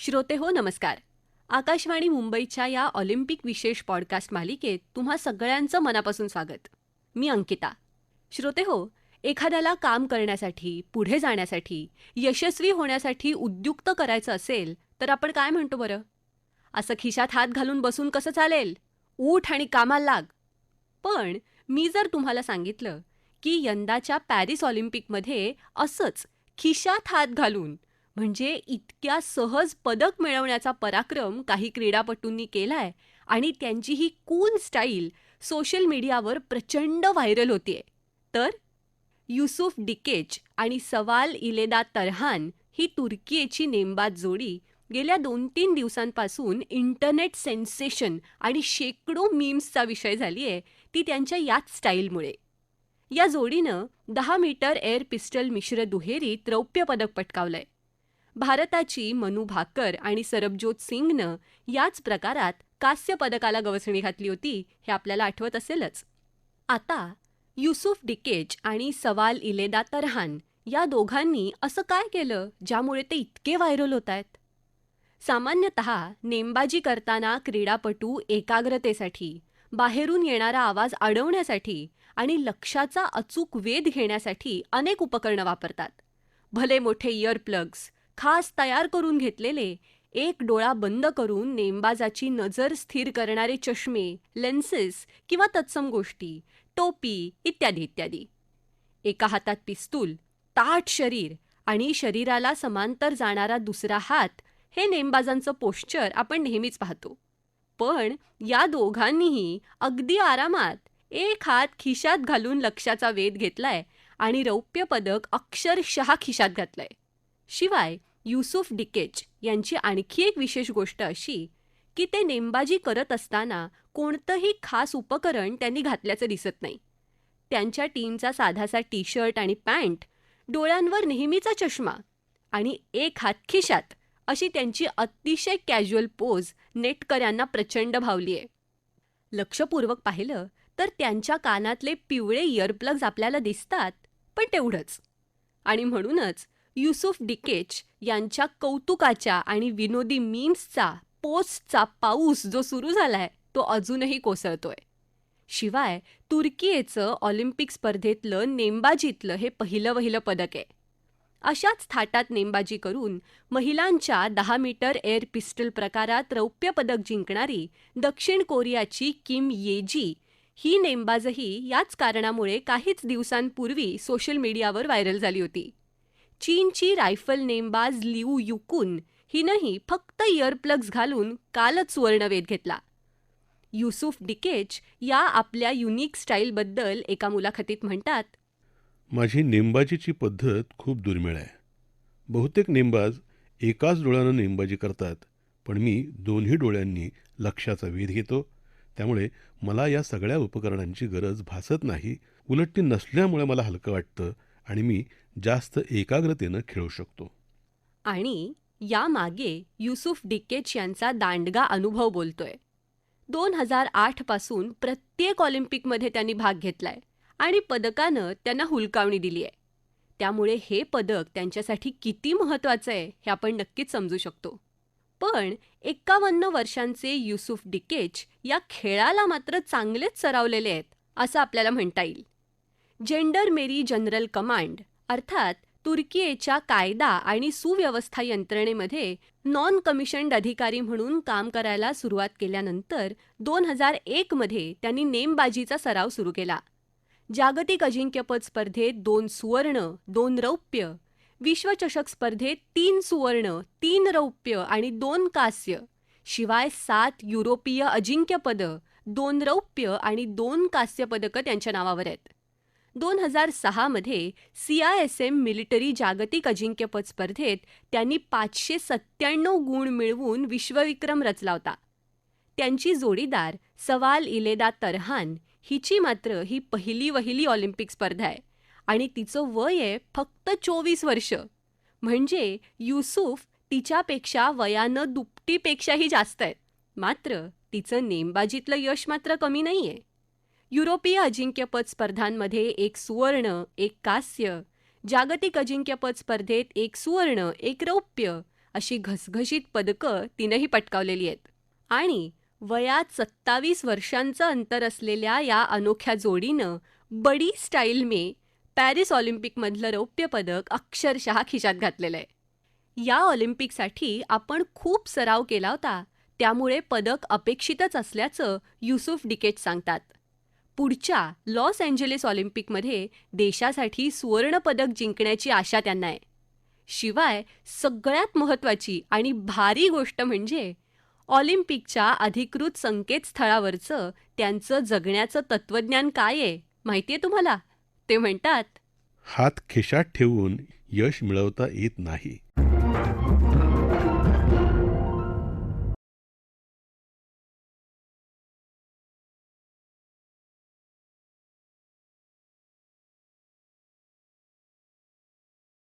श्रोते हो नमस्कार. आकाशवाणी मुंबईच्या या ऑलिम्पिक विशेष पॉडकास्ट मालिकेत तुम्हा सगळ्यांचं मनापासून स्वागत. मी अंकिता. श्रोते हो एखाद्याला काम करण्यासाठी पुढे जाण्यासाठी यशस्वी होण्यासाठी उद्युक्त करायचं असेल तर आपण काय म्हणतो बरं? असं खिशात हात घालून बसून कसं चालेल? ऊठ आणि कामाला लाग. पण मी जर तुम्हाला सांगितलं की यंदाच्या पॅरिस ऑलिम्पिकमध्ये असंच खिशात हात घालून म्हणजे इतक्या सहज पदक मिळवण्याचा पराक्रम काही क्रीडापटूंनी केलाय आणि त्यांची ही कूल स्टाईल सोशल मीडियावर प्रचंड व्हायरल होतीये. तर युसुफ डिकेच आणि सवाल इलेदा तरहान ही तुर्कीची नेमबाद जोडी गेल्या दोन तीन दिवसांपासून इंटरनेट सेन्सेशन आणि शेकडो मीम्सचा विषय झाली आहे ती त्यांच्या याच स्टाईलमुळे या जोडीनं दहा मीटर एअर पिस्टल मिश्र दुहेरीत रौप्य पदक पटकावलंय. भारताची मनु भाकर आणि सरबजोत सिंगनं याच प्रकारात कांस्य पदकाला गवसणी घातली होती हे आपल्याला आठवत असेलच. आता युसुफ डिकेच आणि सवाल इलेदा तरहान या दोघांनी असं काय केलं ज्यामुळे ते इतके व्हायरल होत आहेत सामान्यतः नेमबाजी करताना क्रीडापटू एकाग्रतेसाठी बाहेरून येणारा आवाज अडवण्यासाठी आणि लक्षाचा अचूक वेध घेण्यासाठी अनेक उपकरणं वापरतात. भले मोठे इयरप्लग्स खास तयार करून घेतलेले एक डोळा बंद करून नेमबाजाची नजर स्थिर करणारे चष्मे लेन्सेस किंवा तत्सम गोष्टी टोपी इत्यादी इत्यादी. एका हातात पिस्तूल ताट शरीर आणि शरीराला समांतर जाणारा दुसरा हात हे नेमबाजांचं पोश्चर आपण नेहमीच पाहतो. पण या दोघांनीही अगदी आरामात एक हात खिशात घालून लक्षाचा वेध घेतलाय आणि रौप्य पदक अक्षरशः खिशात घातलंय. शिवाय युसुफ डिकेच यांची आणखी एक विशेष गोष्ट अशी की ते नेमबाजी करत असताना कोणतंही खास उपकरण त्यांनी घातल्याचं दिसत नाही. त्यांच्या टीमचा साधासा टी शर्ट आणि पॅन्ट डोळ्यांवर नेहमीचा चष्मा आणि एक हात खिशात अशी त्यांची अतिशय कॅज्युअल पोज नेटकऱ्यांना प्रचंड भावली आहे लक्षपूर्वक पाहिलं तर त्यांच्या कानातले पिवळे इयरप्लग्ज आपल्याला दिसतात पण तेवढंच. आणि म्हणूनच युसुफ डिकेच यांच्या कौतुकाच्या आणि विनोदी मीम्सचा पोस्टचा पाऊस जो सुरू झालाय तो अजूनही कोसळतोय. शिवाय तुर्कीयेचं ऑलिम्पिक स्पर्धेतलं नेमबाजीतलं हे पहिलं वहिलं पदक आहे. अशाच थाटात नेमबाजी करून महिलांच्या दहा मीटर एअर पिस्टल प्रकारात रौप्य पदक जिंकणारी दक्षिण कोरियाची किम येजी ही नेमबाजही याच कारणामुळे काहीच दिवसांपूर्वी सोशल मीडियावर व्हायरल झाली होती. चीनची रायफल नेमबाज लिऊ युकून हिनंही फक्त इयरप्लग्स घालून कालच सुवर्णवेध घेतला. युसुफ डिकेच या आपल्या युनिक स्टाईलबद्दल एका मुलाखतीत म्हणतात माझी नेमबाजीची पद्धत खूप दुर्मिळ आहे. बहुतेक नेमबाज एकाच डोळ्यानं नेमबाजी करतात पण मी दोन्ही डोळ्यांनी लक्षाचा वेध घेतो. त्यामुळे मला या सगळ्या उपकरणांची गरज भासत नाही उलट ती नसल्यामुळे मला हलकं वाटतं आणि मी जास्त एकाग्रतेनं खेळू शकतो. आणि यामागे युसुफ डिकेच यांचा दांडगा अनुभव बोलतोय. दोन हजार आठपासून प्रत्येक ऑलिम्पिकमध्ये त्यांनी भाग घेतलाय आणि पदकानं त्यांना हुलकावणी दिली आहे. त्यामुळे हे पदक त्यांच्यासाठी किती महत्त्वाचं आहे हे आपण नक्कीच समजू शकतो. पण एक्कावन्न वर्षांचे युसुफ डिकेच या खेळाला मात्र चांगलेच सरावलेले आहेत असं आपल्याला म्हणता येईल. जेंडर मेरी जनरल कमांड अर्थात तुर्कीयेच्या कायदा आणि सुव्यवस्था यंत्रणेमध्ये नॉन कमिशन्ड अधिकारी म्हणून काम करायला सुरुवात केल्यानंतर दोन हजार एकमध्ये त्यांनी नेमबाजीचा सराव सुरू केला. जागतिक अजिंक्यपद स्पर्धेत दोन सुवर्ण दोन रौप्य विश्वचषक स्पर्धेत तीन सुवर्ण तीन रौप्य आणि दोन कांस्य शिवाय सात युरोपीय अजिंक्यपदं दोन रौप्य आणि दोन कांस्य पदकं त्यांच्या नावावर आहेत. दोन हजार सहामध्ये C I S M military जागतिक अजिंक्यपद स्पर्धेत त्यांनी पाचशे सत्त्याण्णव गुण मिळवून विश्वविक्रम रचला होता. त्यांची जोडीदार सवाल इलेदा तरहान हिची मात्र ही पहिली वहिली ऑलिम्पिक स्पर्धा आहे आणि तिचं वय आहे फक्त चोवीस वर्ष. म्हणजे युसुफ तिच्यापेक्षा वयानं दुपटीपेक्षाही जास्त आहेत. मात्र तिचं नेमबाजीतलं यश मात्र कमी नाही आहे युरोपीय अजिंक्यपद स्पर्धांमध्ये एक सुवर्ण एक कांस्य जागतिक अजिंक्यपद स्पर्धेत एक सुवर्ण एक रौप्य अशी घसघशीत पदकं तिनंही पटकावलेली आहेत. आणि वयात सत्तावीस वर्षांचं अंतर असलेल्या या अनोख्या जोडीनं बडी स्टाईल मे पॅरिस ऑलिम्पिकमधलं रौप्य पदक अक्षरशः खिशात घातलेलं आहे. या ऑलिम्पिकसाठी आपण खूप सराव केला होता त्यामुळे पदक अपेक्षितच असल्याचं युसुफ डिकेट सांगतात. पुढच्या लॉस एंजेलिस ऑलिम्पिकमध्ये देशासाठी सुवर्णपदक जिंकण्याची आशा त्यांना आहे. शिवाय सगळ्यात महत्त्वाची आणि भारी गोष्ट म्हणजे ऑलिम्पिकच्या अधिकृत संकेतस्थळावरचं त्यांचं जगण्याचं तत्त्वज्ञान काय आहे माहिती आहे तुम्हाला? ते म्हणतात हात खिशात ठेवून यश मिळवता येत नाही.